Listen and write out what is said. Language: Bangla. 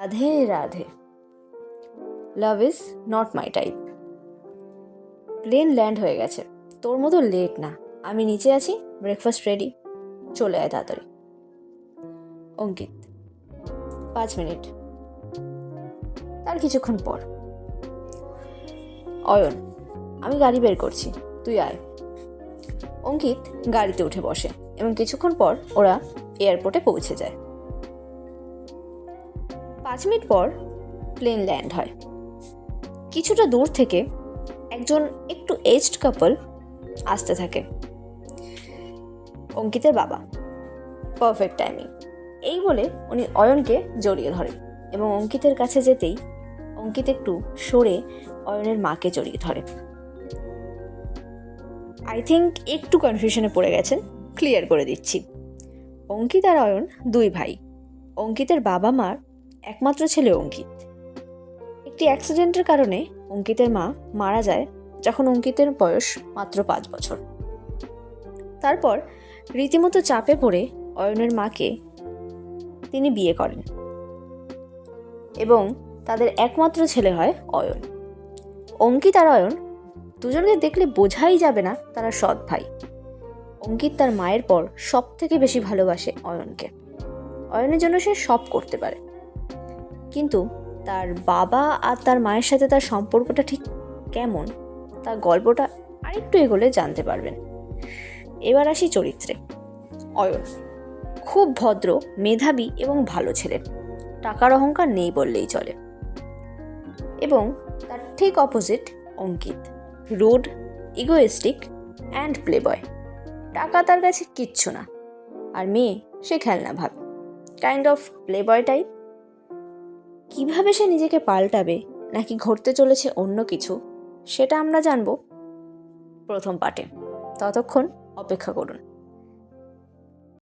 Radhe Radhe. Love is not my type plane land হয়ে গেছে। তোর মতো লেট না। আমি নিচে আছি ব্রেকফাস্ট রেডি চলে আয় তাড়াতাড়ি। অঙ্কিত, পাঁচ মিনিট। তার কিছুক্ষণ পর। অয়ন, আমি গাড়ি বের করছি। তুই আয়। অঙ্কিত গাড়িতে উঠে বসে এবং কিছুক্ষণ পর ওরা এয়ারপোর্টে পৌঁছে যায়। পাঁচ মিনিট পর প্লেন ল্যান্ড হয়। কিছুটা দূর থেকে একজন একটু এজড কাপল আসতে থাকে। অঙ্কিতের বাবা। পারফেক্ট টাইমিং এই বলে উনি অয়নকে জড়িয়ে ধরে এবং অঙ্কিতের কাছে যেতেই অঙ্কিত একটু সরে অয়নের মাকে জড়িয়ে ধরে। আই থিঙ্ক একটু কনফিউশনে পড়ে গেছেন ক্লিয়ার করে দিচ্ছি। অঙ্কিত আর অয়ন দুই ভাই। অঙ্কিতের বাবা মার একমাত্র ছেলে অঙ্কিত। একটি অ্যাক্সিডেন্টের কারণে অঙ্কিতের মা মারা যায় যখন অঙ্কিতের বয়স মাত্র পাঁচ বছর। তারপর রীতিমতো চাপে পড়ে অয়নের মাকে তিনি বিয়ে করেন এবং তাদের একমাত্র ছেলে হয় অয়ন। অঙ্কিত আর অয়ন দুজনকে দেখলে বোঝাই যাবে না তারা সৎ ভাই। অঙ্কিত তার মায়ের পর সব থেকে বেশি ভালোবাসে অয়নকে। অয়নের জন্য সে সব করতে পারে। কিন্তু তার বাবা আর তার মায়ের সাথে তার সম্পর্কটা ঠিক কেমন, তার গল্পটা আরেকটু এগোলে জানতে পারবেন। এবার আসি চরিত্রে। অয়ন, খুব ভদ্র, মেধাবী এবং ভালো ছেলে। টাকার অহংকার নেই বললেই চলে। এবং তার ঠিক opposite Ankit. Rude egoistic and playboy টাকা তার কাছে কিচ্ছু না। আর মেয়ে সে খেলনা ভাবে কাইন্ড অফ প্লেবয় টাইপ কীভাবে সে নিজেকে পাল্টাবে, নাকি ঘটতে চলেছে অন্য কিছু, সেটা আমরা জানব প্রথম পার্টে ততক্ষণ অপেক্ষা করুন।